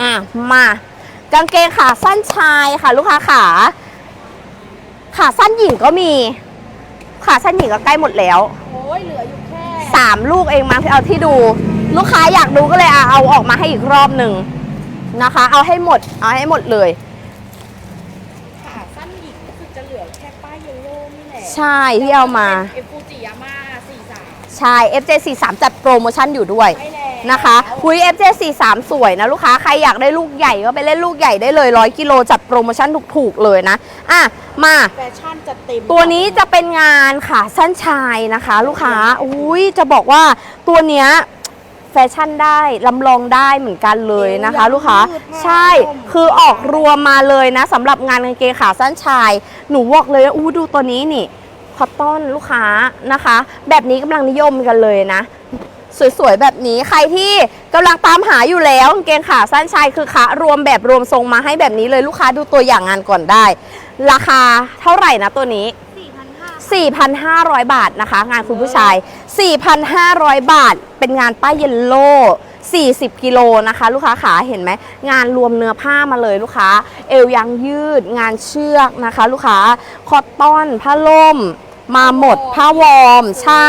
อะมากางเกงขาสั้นชายค่ะลูกค้าขาขาสั้นหญิงก็มีขาสั้นหญิงก็ใกล้หมดแล้วโอ้ยเหลืออยู่แค่สามลูกเองมาที่เอาที่ดู ลูกค้าอยากดูก็เลยเอาเอาออกมาให้อีกรอบหนึ่งนะคะ เอาให้หมดเอาให้หมดเลยขาสั้นหญิงรู้สึกจะเหลือแค่ป้ายเยลโล่นี่แหละใช่ที่เอามาเอฟูจิยาม่าสี่สามใช่ FJ43 จัดโปรโมชั่นอยู่ด้วยใช่แล้ว นะคะคุย FJ43 สวยนะลูกค้าใครอยากได้ลูกใหญ่ก็ไปเล่นลูกใหญ่ได้เลย 100 กิโลจัดโปรโมชั่นถูกๆเลยนะ อะ มาแฟชั่นจัดเต็มตัวนี้จะเป็นงานขาสั้นชายนะคะ ลูกค้าอุ้ยจะบอกว่าตัวเนี้ยแฟชั่นได้ลำลองได้เหมือนกันเลยนะคะ ลูกค้าใช่คือออกรวมมาเลยนะสำหรับงานกางเกงขาสั้นชาย หนูบอกเลยว่าอู้ดูตัวนี้นี่คอตตอนลูกค้านะคะ แบบนี้กำลังนิยมกันเลยนะ สวยๆ แบบนี้ใครที่กำลังตามหาอยู่แล้วกางเกงขาสั้นชายคือขารวมแบบรวมทรงมาให้แบบนี้เลยลูกค้าดูตัวอย่างงานก่อนได้ ราคาเท่าไหร่นะตัวนี้4,500 บาทนะคะ งานคุณผู้ชาย 4,500 บาท เป็นงานป้ายเยลโล่40 กิโลนะคะ ลูกค้าขาเห็นไหม งานรวมเนื้อผ้ามาเลยลูกค้า เอวยางยืด งานเชือกนะคะ ลูกค้า คอตตอน ผ้าล่ม มาหมด ผ้าวอร์ม ใช่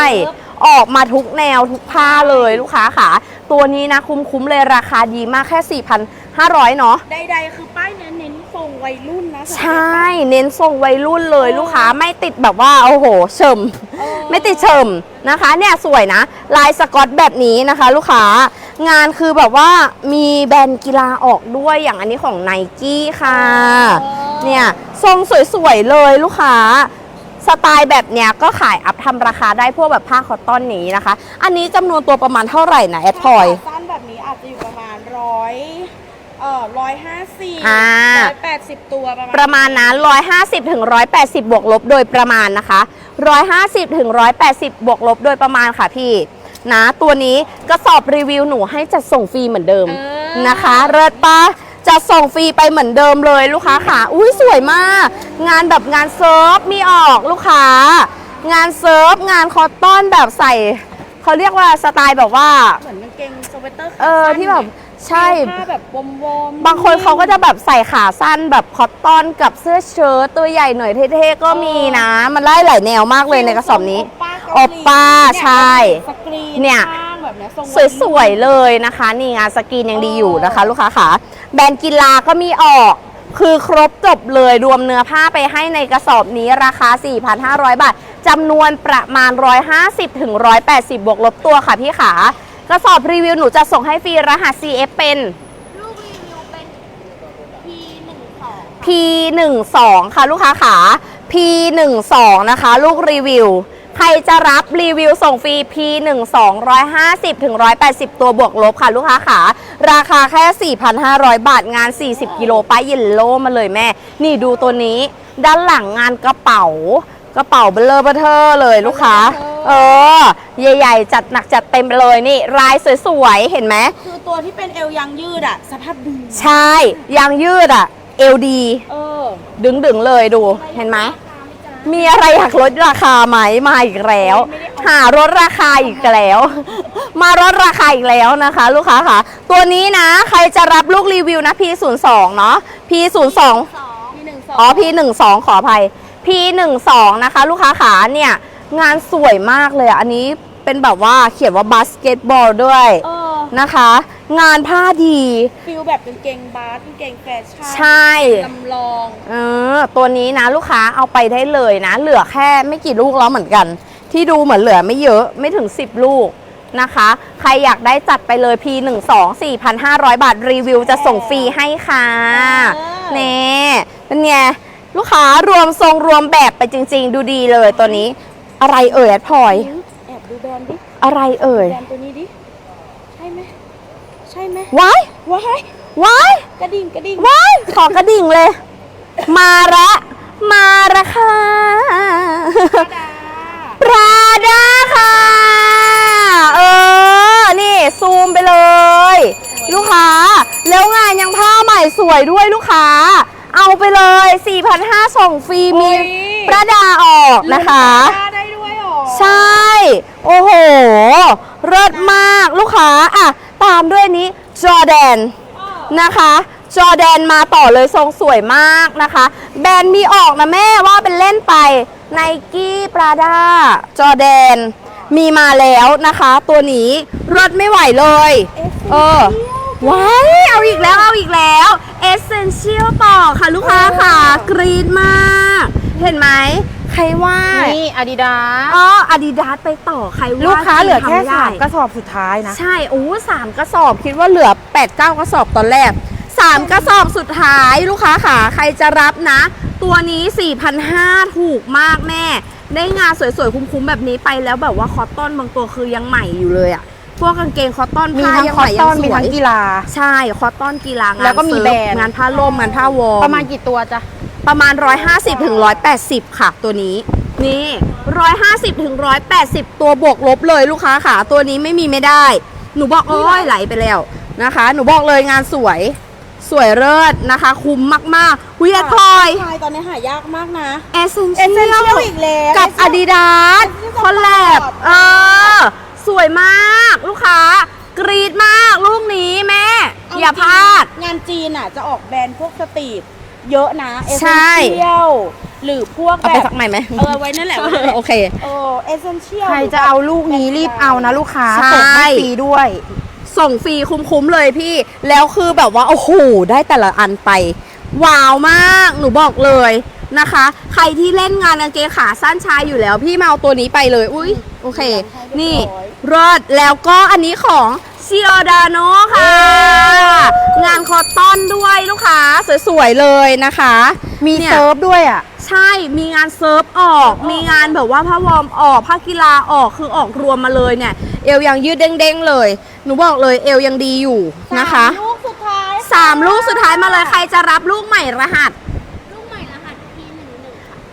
ออกมาทุกแนวทุกผ้าเลยลูกค้าขาตัวนี้นะคุ้มๆเลยราคาดีมากแค่ 4,500 เนาะ ใดๆคือป้ายเน้นเน้นทรงวัยรุ่นนะใช่เน้นทรงวัยรุ่นเลยลูกค้าไม่ติดแบบว่าโอ้โหเฉิมเออ ไม่ติดเฉิมนะคะ เนี่ยสวยนะ ลายสกอตแบบนี้นะคะ ลูกค้างานคือแบบว่ามีแบรนด์กีฬาออกด้วยอย่างอันนี้ของไนกี้ค่ะ เนี่ยทรงสวยๆเลยลูกค้า สไตล์แบบเนี้ยก็ขายอัพทำราคาได้พวกแบบผ้าคอตตอนนี้นะคะ อันนี้จำนวนตัวประมาณเท่าไหร่นะแอดพลอยขาสั้นแบบนี้อาจจะอยู่ประมาณร้อยเอ่อร้อยห้าสิบอ่า ร้อยแปดสิบตัวประมาณประมาณนั้น150ถึง180 บวกลบโดยประมาณนะคะ 150ถึง180 บวกลบโดยประมาณค่ะพี่ นะ ตัวนี้กระสอบรีวิวหนูให้จัดส่งฟรีเหมือนเดิมเออนะคะ เลิศปะ จะส่งฟรีไปเหมือนเดิมเลยลูกค้าค่ะ อุ้ยสวยมาก งานแบบงานเซิร์ฟมีออกลูกค้า งานเซิร์ฟงานคอตตอนแบบใส่เขาเรียกว่าสไตล์แบบว่า เหมือนกางเกงสเวตเตอร์ขาเออสั้นที่แบบใช่ ผ้าแบบวอมๆบางคนเขาก็จะแบบใส่ขาสั้นแบบคอตตอนกับเสื้อเชิ้ตตัวใหญ่หน่อยเท่ๆก็มีนะ มันไล่หลายแนวมากเลยในกระสอบนี้ โอปป้าเกหลีโอปป้าใช่สกรีนเนี่ย ข้างแบบเนี้ยทรงสวยๆเลยนะคะ นี่งานสกรีนยังดีอยู่นะคะ ลูกค้าขา แบรนด์กีฬาก็มีออก คือครบจบเลยรวมเนื้อผ้าไปให้ในกระสอบนี้ราคา 4,500 บาทจำนวนประมาณ 150ถึง180 บวกลบตัวค่ะพี่ขากระสอบรีวิวหนูจะส่งให้ฟรีรหัส CF เป็น ลูกรีวิวเป็น P 1 2 P12 ค่ะลูกค้าขา P12 นะคะ ลูกรีวิว ใครจะรับรีวิวส่งฟรี P12 150ถึง180 ตัวบวกลบค่ะ ลูกค้าขาราคาแค่ 4,500 บาทงาน 40 กิโลป้ายเยลโล่มาเลยแม่ นี่ดูตัวนี้ ด้านหลังงานกระเป๋ากระเป๋าเบลเลอร์เบอร์เทอร์เลยลูกค้า เออ ใหญ่ๆ จัดหนักจัดเต็มไปเลยนี่ลายสวยๆ เห็นไหม คือตัวที่เป็นเอวยังยืดอะสภาพดี ใช่ ยางยืดอะเอลดี เออดึงดึงๆ เลยดู เห็นไหม มีอะไรอยากลดราคาไหมมาอีกแล้ว หารถราคาอีกแล้ว มาลดราคาอีกแล้วนะคะ ลูกค้าค่ะ ตัวนี้นะใครจะรับลูกรีวิวนะ P02 เนาะ P02 P 1 2อ๋อ P12 ขออภัย P12 นะคะ ลูกค้าขาเนี่ยงานสวยมากเลยอะอันนี้เป็นแบบว่าเขียนว่าบาสเกตบอลด้วยเออนะคะ งานผ้าดี ฟิลแบบกางเกงบาสกางเกงแฟชั่นใช่ลำลองเออตัวนี้นะลูกค้าเอาไปได้เลยนะ เหลือแค่ไม่กี่ลูกแล้วเหมือนกัน ที่ดูเหมือนเหลือไม่เยอะไม่ถึง 10 ลูกนะคะ ใครอยากได้จัดไปเลย P12 4,500 บาทรีวิวจะส่งฟรีให้ค่ะเน่เป็นไงลูกค้ารวมทรงรวมแบบไปจริง ๆ ดูดีเลยตัวนี้ อะไรเอ่ยแอดพลอย แอบดูแบรนด์ดิอะไรเอ่ย แบรนด์ตัวนี้ดิใช่ไหม ใช่ไหมว้ายว้ายว้ายกระดิ่งกระดิ่งว้ายขอกระดิ่งเลย มาละมาละค่ะดาปราดาค่ะ เออ นี่ซูมไปเลย ลูกค้า แล้วงานยังผ้าใหม่สวยด้วยลูกค้า เอาไปเลย 4,500ส่งฟรีมีประดาออกนะคะดาได้ด้วยเหรอใช่ โอ้โหเลิศมากลูกค้าอะ ตามด้วยนี้จอแดนนะคะจอแดนมาต่อเลยทรงสวยมากนะคะ แบรนด์มีออกนะแม่ว่าเป็นเล่นไปไนกี้ปราดาจอแดนมีมาแล้วนะคะ ตัวนี้รถไม่ไหวเลย เออว้ายเอาอีกแล้วเอาอีกแล้ว Essential ต่อค่ะลูกค้าค่ะ กรีดมาก เห็นไหม ใครว่านี่อาดิดาอ๋ออาดิดาสไปต่อใครว่าลูกค้าเหลือแค่ทำไม่ได้สามกระสอบสุดท้ายนะ ใช่โอ้สามกระสอบคิดว่าเหลือ8 9กระสอบตอนแรก3กระสอบสุดท้ายลูกค้าค่ะใครจะรับนะ ตัวนี้4,500ถูกมากแม่ได้งานสวยๆ คุ้มๆ แบบนี้ไปแล้วแบบว่าคอตตอนบางตัวคือยังใหม่อยู่เลยอะพวกกางเกงคอตตอนมีผ้าทั้งยังคใหอตม่ตยัองนสมีวทั้ยงกีฬา ใช่คอตตอนกีฬางานแล้วก็มีเซิร์ฟแบรนด์งานผ้าล่มงานผ้าวอร์มประมาณกี่ตัวจ๊ะ ประมาณ 150ถึง180 ค่ะ ตัวนี้นี่150ถึง180 ตัวบวกลบเลยลูกค้าค่ะ ตัวนี้ไม่มีไม่ได้ หนูบอกโอ้ยไหลไปแล้วนะคะ หนูบอกเลยงานสวยสวยเลิศนะคะ คุ้มมากๆวิยทอยใช่ตอนนี้หายากมากนะเอเซนเอเซนเชียลอีกแล้วกับ Adidas คอลแลบเออ สวยมากลูกค้า กรีดมากลูกนี้แม่ อย่าพลาด งานจีนอะจะออกแบรนด์พวกสตรีท เยอะนะเอเซใช่นเชียลหรือพวกเอาแบไปบสักใหม่ไหม เออไว้นั่นแหละไว้นั่นแหละโอเค เออเอเซนเชียลใครจะเอาลูกนี้รีบเอานะลูกค้าใช่ ส่งให้ฟรีด้วย ส่งฟรีคุ้มๆเลยพี่ แล้วคือแบบว่า โอ้โห ได้แต่ละอันไป ว้าวมาก หนูบอกเลยนะคะ ใครที่เล่นงานกางเกงขาสั้นชายอยู่แล้ว พี่มาเอาตัวนี้ไปเลย อุ้ยโอเค นี่รอดแล้วก็อันนี้ของ ซิโอดาโนค่ะ งานคอตตอนด้วยลูกค้า สวยๆเลยนะคะ มีเนี่ย เซิร์ฟด้วยอะ ใช่มีงานเซิร์ฟออก มีงานแบบว่าผ้าวอร์มออกผ้ากีฬาออกคือออกรวมมาเลยเนี่ย เอวยังยืดเด้งๆเลย หนูบอกเลยเอวยังดีอยู่นะคะ สามลูกสุดท้ายสามลูกสุดท้ายมาเลยใครจะรับลูกใหม่รหัส ลูกใหม่รหัส P11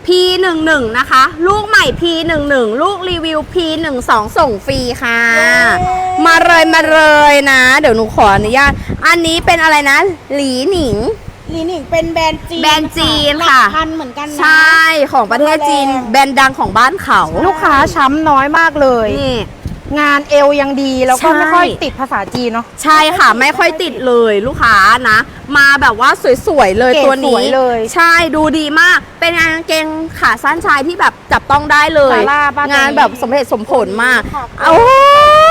P11 นะคะ ลูกใหม่ P11 ลูกรีวิว P12 ส่งฟรีค่ะมา เลยมาเลยนะ เดี๋ยวหนูขออนุญาต อันนี้เป็นอะไรนะ หลีหนิง ลีหนิงเป็นแบรนด์จีนแบรนด์จีนหลักค่ะพันเหมือนกันนะ ใช่ของประเทศจีนแรงแบรนด์ดังของบ้านเขา ลูกค้าช้ำน้อยมากเลย นี่ งานเอวยังดีแล้วก็ใช่ ไม่ค่อยติดภาษาจีนเนาะ ใช่ค่ะ ไม่ค่อยติดเลยลูกค้านะ มาแบบว่าสวยๆเลยเกรดตัวสนี้วยเลย ใช่ดูดีมาก เป็นงานกางเกงขาสั้นชายที่แบบจับต้องได้เลย ซาร่าป่ะงานตัวนี้แบบสมเหตุสมผลมากค่ะโอ้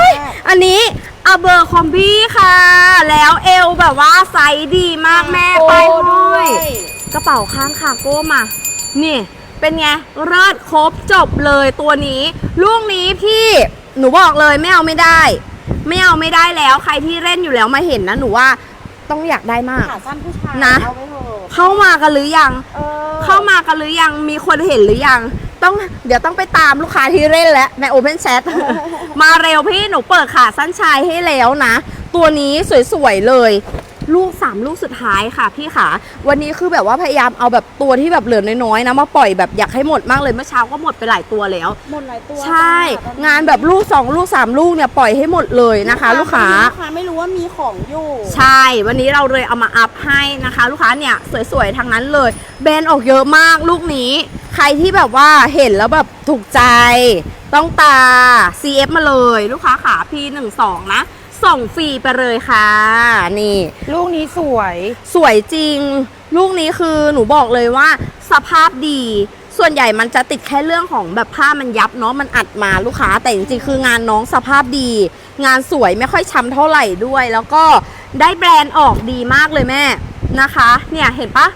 ยอันนี้อเบอร์คอมบี้ค่ะ แล้วเอวแบบว่าไซส์ดีมากแม่ไปโอ้ด้วย กระเป๋าข้างคาโก้มา นี่ เป็นไงเลิศครบจบเลยตัวนี้ ลูกนี้พี่ หนูบอกเลยไม่เอาไม่ได้ ไม่เอาไม่ได้แล้ว ใครที่เล่นอยู่แล้วมาเห็นนะหนูว่าต้องอยากได้มาก ขาสั้นผู้ชายนะ เอาไว้เถอะเข้ามากันหรือยัง เออเข้ามากันหรือยังมีคนเห็นหรือยัง ต้องเดี๋ยวต้องไปตามลูกค้าที่เล่นแล้วใน Open Chat มาเร็วพี่หนูเปิดขาสั้นชายให้แล้วนะ ตัวนี้สวยๆเลย ลูก 3 ลูกสุดท้ายค่ะพี่ขาวันนี้คือแบบว่าพยายามเอาแบบตัวที่แบบเหลือน้อยๆนะมาปล่อยแบบอยากให้หมดมากเลยเมื่อเช้าก็หมดไปหลายตัวแล้ว หมดหลายตัวใช่จ้ะตองานแบบลูก 2 ลูก 3 ลูกเนี่ยปล่อยให้หมดเลยนะคะ ลูกค้าลูกค้าไม่รู้ว่ามีของอยู่ใช่ วันนี้เราเลยเอามาอัพให้นะคะ ลูกค้าเนี่ยสวยๆทั้งนั้นเลย แบรนด์ออกเยอะมากลูกนี้ใครที่แบบว่าเห็นแล้วแบบถูกใจต้องตา CF มาเลย ลูกค้าขา P12 นะ ส่งฟรีไปเลยค่ะ นี่ ลูกนี้สวย สวยจริง ลูกนี้คือหนูบอกเลยว่า สภาพดี ส่วนใหญ่มันจะติดแค่เรื่องของแบบผ้ามันยับเนาะมันอัดมาลูกค้า แต่จริงๆคืองานน้องสภาพดี งานสวยไม่ค่อยช้ำเท่าไหร่ด้วย แล้วก็ได้แบรนด์ออกดีมากเลยแม่นะคะ เนี่ยเห็นปะ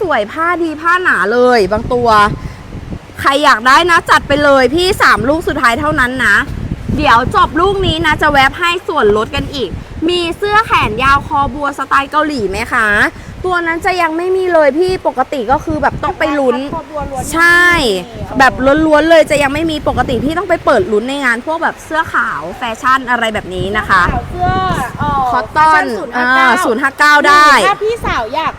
สวยๆผ้าดีผ้าหนาเลย บางตัว ใครอยากได้นะจัดไปเลยพี่ 3 ลูกสุดท้ายเท่านั้นนะ เดี๋ยวจบลูกนี้นะจะแวบให้ส่วนลดกันอีก มีเสื้อแขนยาวคอบัวสไตล์เกาหลีไหมคะ ตัวนั้นจะยังไม่มีเลยพี่ปกติก็คือแบบต้องไปลุ้น ครอบครัวล้วนใช่ แบบล้วนๆเลยจะยังไม่มีปกติพี่ต้องไปเปิดลุ้นในงานพวกแบบเสื้อขาวแฟชั่นอะไรแบบนี้นะคะสาวเสื้อเคอตตอนศูนย์อ่าห้าศูเก้านย์ห้าเก้าได้ ถ้าพี่สาวอยาก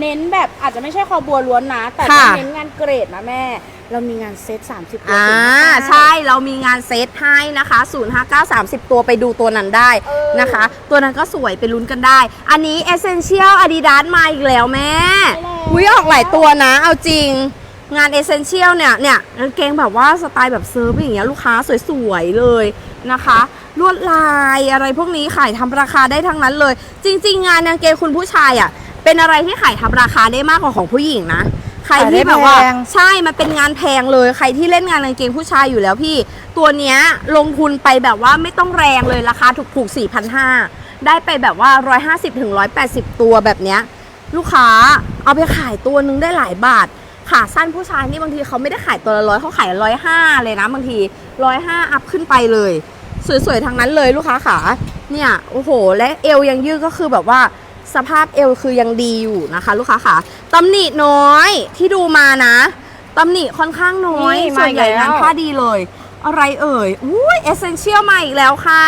เน้นแบบอาจจะไม่ใช่คอบัวล้วนนะ แต่ค่ะจะเน้นงานเกรดนะแม่ เรามีงานเซต30ตัวอ่าศูนย์ห้าเก้าใช่เรามีงานเซตให้นะคะ 059 30 ตัวไปดูตัวนั้นได้เออนะคะ ตัวนั้นก็สวยไปลุ้นกันได้ อันนี้ Essential Adidas มาอีกแล้วแม่ใช่แล้วอุ้ยออกหลายตัวนะ เอาจริงงาน Essential เนี่ยเนี่ยกางเกงแบบว่าสไตล์แบบเซิร์ฟอย่างเงี้ยลูกค้าสวยๆเลยนะคะ ลวดลายอะไรพวกนี้ขายทำราคาได้ทั้งนั้นเลย จริง ๆ งานกางเกงคุณผู้ชายอะเป็นอะไรที่ขายทำราคาได้มากกว่าของผู้หญิงนะ ใครที่แบบว่าขายได้แพง ใช่มันเป็นงานแพงเลยใครที่เล่นงานกางเกงผู้ชายอยู่แล้วพี่ ตัวเนี้ยลงทุนไปแบบว่าไม่ต้องแรงเลยราคาถูกๆ4,500 ได้ไปแบบว่า 150ถึง180 ตัวแบบเนี้ยลูกค้าเอาไปขายตัวนึงได้หลายบาท ขาสั้นผู้ชายนี่บางทีเขาไม่ได้ขายตัวละร้อยเขาขายร้อยห้าเลยนะบางทีร้อยห้าอัพขึ้นไปเลย สวยๆทั้งนั้นเลยลูกค้าขาเนี่ยโอ้โห และเอวยังยืดก็คือแบบว่า สภาพเอวคือยังดีอยู่นะคะ ลูกค้าขาตำหนิน้อยที่ดูมานะตำหนิค่อนข้างน้อยนี่ส่วนใหญ่มาอีกแล้ว งานผ้าดีเลย อะไรเอ่ยอุ้ยเอเซนเชียลมาอีกแล้วค่ะ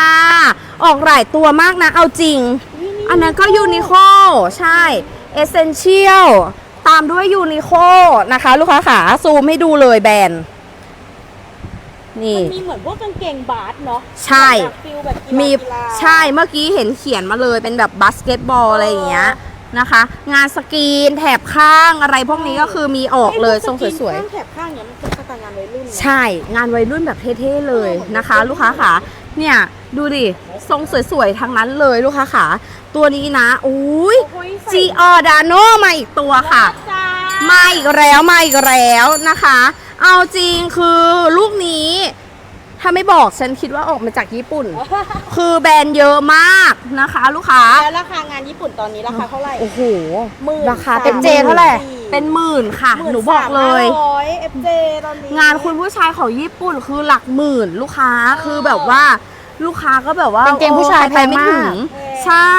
ออกหลายตัวมากนะเอาจริง อันนั้นก็ยูนิโคใช่เอเซนเชียลตามด้วยยูนิโคนะคะ ลูกค้าขาซูมให้ดูเลยแบรนด์ นี่ มันมีเหมือนพวกกางเกงบาสเนาะใช่ แบบฟิลแบบกีฬามีกีฬา ใช่เมื่อกี้เห็นเขียนมาเลยเป็นแบบบาสเกตบอลอะไรอย่างเงี้ยนะคะ งานสกรีนแถบข้างอะไรพวกนี้ก็คือมีออกเลยทรงสวยข้างแถบข้างเนี่ยมันเป็นสไตล์งานวัยรุ่นๆนะใช่งานวัยรุ่นแบบเท่ๆเลยนะคะ ลูกค้าขาเนี่ยดูดิทรงสวยๆทั้งนั้นเลยลูกค้าขาตัวนี้นะอุ้ยโอ้ยใส่จีออดาโนมาอีกตัวค่ะจ้ามาอีกแล้วมาอีกแล้วนะคะ เอาจริงคือลูกนี้ ถ้าไม่บอกฉันคิดว่าออกมาจากญี่ปุ่น คือแบรนด์เยอะมากนะคะ ลูกค้า แล้วราคางานญี่ปุ่นตอนนี้ราคาเท่าไหร่ โอ้โหหมื่นราคาสมเป็น FJ เท่าไหร่ เป็นหมื่นค่ะมื่หนูบอกเลยสามห้าร้อย FJ ตอนนี้ งานคุณผู้ชายของญี่ปุ่นคือหลักหมื่น ลูกค้าคือแบบว่า ลูกค้าก็แบบว่ากางเกงผู้ชายโอ้ใครไปไม่ถึงแพงมากใช่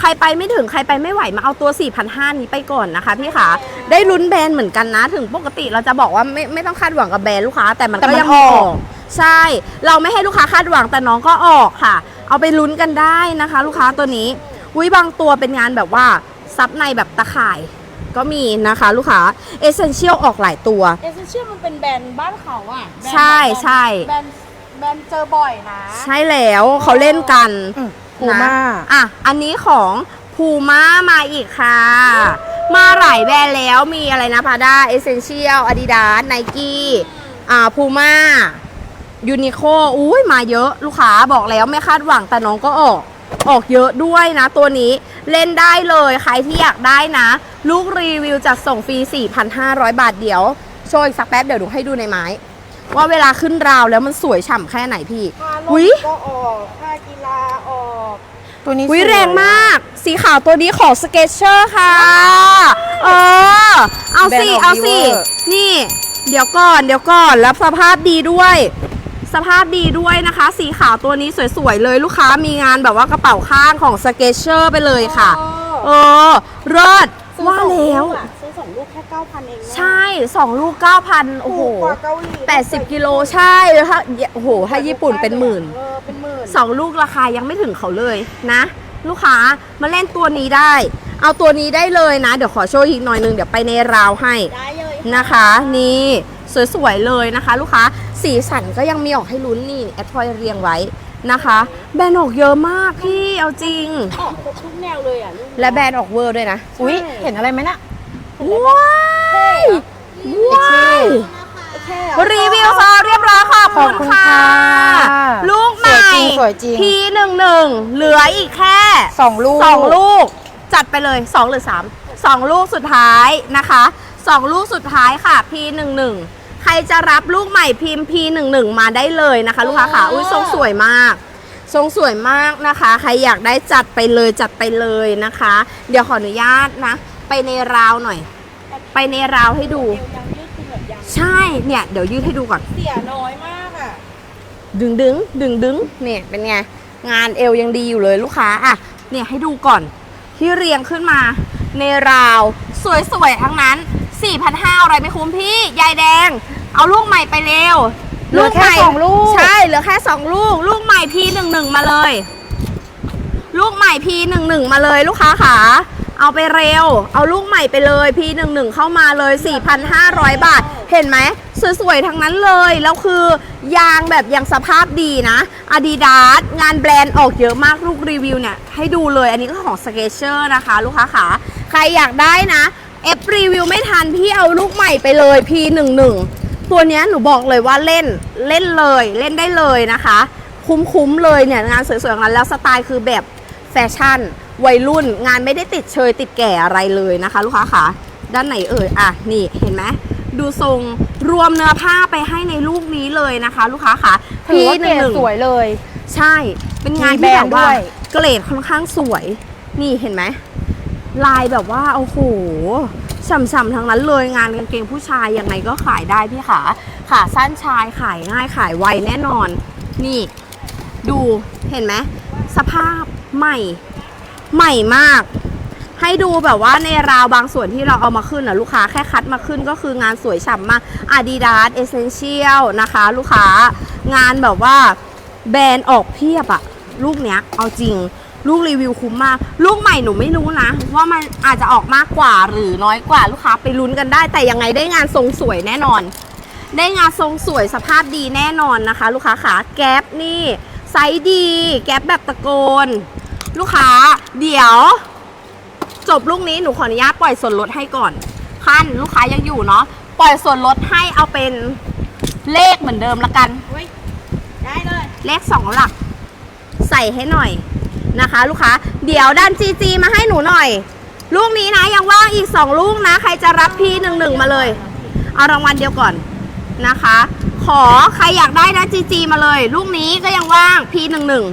ใครไปไม่ถึงใครไปไม่ไหวมาเอาตัว 4,500 นี้ไปก่อนนะคะพี่ขาได้ลุ้นแบรนด์เหมือนกันนะ ถึงปกติเราจะบอกว่าไม่ไม่ต้องคาดหวังกับแบรนด์ลูกค้าแต่มันแต่ก็มันยังมีออออก ก ใช่ เราไม่ให้ลูกค้าคาดหวังแต่น้องก็ออกค่ะ เอาไปลุ้นกันได้นะคะ ลูกค้าตัวนี้อุ้ยบางตัวเป็นงานแบบว่าซับในแบบตะข่ายก็มีนะคะ ลูกค้าเอเซนเชียลออกหลายตัว เอเซนเชียลมันเป็นแบรนด์บ้านเขาอะแบรนด์ใช่แบบใช่ แบรนด์ แบรนด์เจอบ่อยนะ ใช่แล้วเขาเล่นกันพูม่าอะ อันนี้ของพูม่ามาอีกค่ะ มาหลายแบรนด์แล้วมีอะไรนะพาด้าเอเซนเชียลอาดิดาสไนกี้อ่าพูม่ายูนิโคอุ้ยมาเยอะลูกค้าบอกแล้วไม่คาดหวังแต่น้องก็ออก ออกเยอะด้วยนะตัวนี้เล่นได้เลยใครที่อยากได้นะ ลูกรีวิวจัดส่งฟรี 4,500 บาทเดี๋ยว โชว์อีกสักแป๊บเดี๋ยวดูให้ดูในไม้ ว่าเวลาขึ้นราวแล้วมันสวยฉ่ำแค่ไหนพี่ผ้าลมอุ๊ยก็ออกผ้ากีฬาออกตัวนี้วิสวยแรงมาก สีขาวตัวนี้ของสเก t เชอร์ค่ะ เออ เอาสิแบรนด์ออกเอาสิ Dior นี่ เดี๋ยวก่อน เดี๋ยวก่อน แล้วสภาพดีด้วย สภาพดีด้วยนะคะ สีขาวตัวนี้สวยๆเลยลูกค้ามีงานแบบว่ากระเป๋าข้างของสเก t เชอร์ไปเลยค่ะ เออเลิศซื้อว่าสองแล้วกอะซื้อ สองลูกแค่เก้าพันเองนะใช่2ลูก9,000โอ้โหถูกกว่าเกาหลี80กิโลใช่แล้วถ้าโอ้โหถ้าญี่ปุ่นเป็นหมื่นเออเป็นหมื่นสองลูกราคายังไม่ถึงเขาเลยนะ ลูกค้ามาเล่นตัวนี้ได้ เอาตัวนี้ได้เลยนะ เดี๋ยวขอโชว์อีกหน่อยนึงเดี๋ยวไปในราวให้ได้เลยนะคะ นี่สวยๆเลยนะคะ ลูกค้าสีสันก็ยังมีออกให้ลุ้นนี่แอดพอยเรียงไว้นะคะ แบรนด์ออกเยอะมากพี่เอาจริงออกครบทุกแนวเลยอะลูกและแบรนด์ออกเวอร์ด้วยนะ อุ้ยเห็นอะไรไหมน่ะ ว้ายว้ายแค่รีวิวซอเรียบร้อยขอบขอบคุคุณณค่ะค่ะ ลูกใหม่สวยจริงสวยจริงพีหนึ่งหนึ่งเหลืออีกแค่สองลูกสองลูก จัดไปเลย2หรือ3 2ลูกสุดท้ายนะคะ2ลูกสุดท้ายค่ะ P11 ใครจะรับลูกใหม่พิมพ์ P11 มาได้เลยนะคะ ลูกค้าค่ะอุ้ยทรงสวยมากทรงสวยมากนะคะ ใครอยากได้จัดไปเลยจัดไปเลยนะคะ เดี๋ยวขออนุญาตนะ ไปในราวหน่อย ไปในราวให้ดู เอวยังยืดคือแบบยังใช่เนี่ย เดี๋ยวยืดให้ดูก่อน เสียน้อยมากอะดึงดึงดึงดึงเนี่ยเป็นไง งานเอวยังดีอยู่เลยลูกค้าอะเนี่ยให้ดูก่อน ที่เรียงขึ้นมาในราว สวยๆทั้งนั้น4,500อะไรไม่คุ้มพี่ ยายแดง เอาลูกใหม่ไปเร็วเหลือแค่ใหม่สองลูก ใช่เหลือแค่2ลูก ลูกใหม่พีหนึ่งหนึ่งมาเลย ลูกใหม่พีหนึ่งหนึ่งมาเลยลูกค้าขา เอาไปเร็ว เอาลูกใหม่ไปเลยพีหนึ่งหนึ่งเข้ามาเลย 4,500 บาท เห็นไหมสวยๆ ทั้งนั้นเลย แล้วคือยางแบบยังสภาพดีนะ Adidas งานแบรนด์ออกเยอะมากลูกรีวิวเนี่ย ให้ดูเลย อันนี้ก็ของ s k e c h e r นะคะ ลูกค้าขาใครอยากได้นะเอฟรีวิวไม่ทัน พี่เอาลูกใหม่ไปเลย P11 ตัวนี้หนูบอกเลยว่าเล่นเล่นเลยเล่นได้เลยนะคะ คุ้มๆเลยเนี่ยงานสวยๆองนั้นแล้วสไตล์คือแบบแฟชั่น วัยรุ่นงานไม่ได้ติดเชยติดแก่อะไรเลยนะคะ ลูกค้าค่ะด้านไหนเอ่ยอะนี่เห็นไหมดูทรงรวมเนื้อผ้าไปให้ในลูกนี้เลยนะคะ ลูกค้าค่ะถือว่าเกรด P11 สวยเลย ใช่ เป็นงานมีที่แบรแบนด์บว่าด้วยเกรดค่อนข้างสวย นี่เห็นไหมลายแบบว่าโอ้โหฉ่ำๆทั้งนั้นเลยงานกางเกงผู้ชายยังไงก็ขายได้พี่ขาขาสั้นชายขายง่ายขายไวแน่นอน นี่ ดูเห็นไหมสภาพใหม่ ใหม่มาก ให้ดูแบบว่าในราวบางส่วนที่เราเอามาขึ้นนะลูกค้าแค่คัดมาขึ้นก็คืองานสวยฉ่ำมาก Adidas Essential นะคะ ลูกค้างานแบบว่าแบรนด์ออกเพียบอะลูกเนี้ยเอาจริงลูกรีวิวคุ้มมาก ลูกใหม่หนูไม่รู้นะ ว่ามันอาจจะออกมากกว่าหรือน้อยกว่าลูกค้าไปลุ้นกันได้ แต่ยังไงได้งานทรงสวยแน่นอน ได้งานทรงสวยสภาพดีแน่นอนนะคะ ลูกค้าขาแก๊ปนี่ไซส์ดี แก๊ปแบบตะโกน ลูกค้า เดี๋ยว จบลูกนี้หนูขออนุญาตปล่อยส่วนลดให้ก่อนขั้นลูกค้ายังอยู่เนาะปล่อยส่วนลดให้เอาเป็นเลขเหมือนเดิมละกันเฮ้ยได้เลย เลขสองหลัก ใส่ให้หน่อยนะคะ ลูกค้า เดี๋ยวดันจีจีมาให้หนูหน่อย ลูกนี้นะยังว่างอีก2ลูกนะ ใครจะรับพี่หนึ่งหนึ่งมาเลย เอารางวัลเดียวก่อนนะคะ ขอใครอยากได้นะจีจีมาเลย ลูกนี้ก็ยังว่างพี่หนึ่งหนึ่ง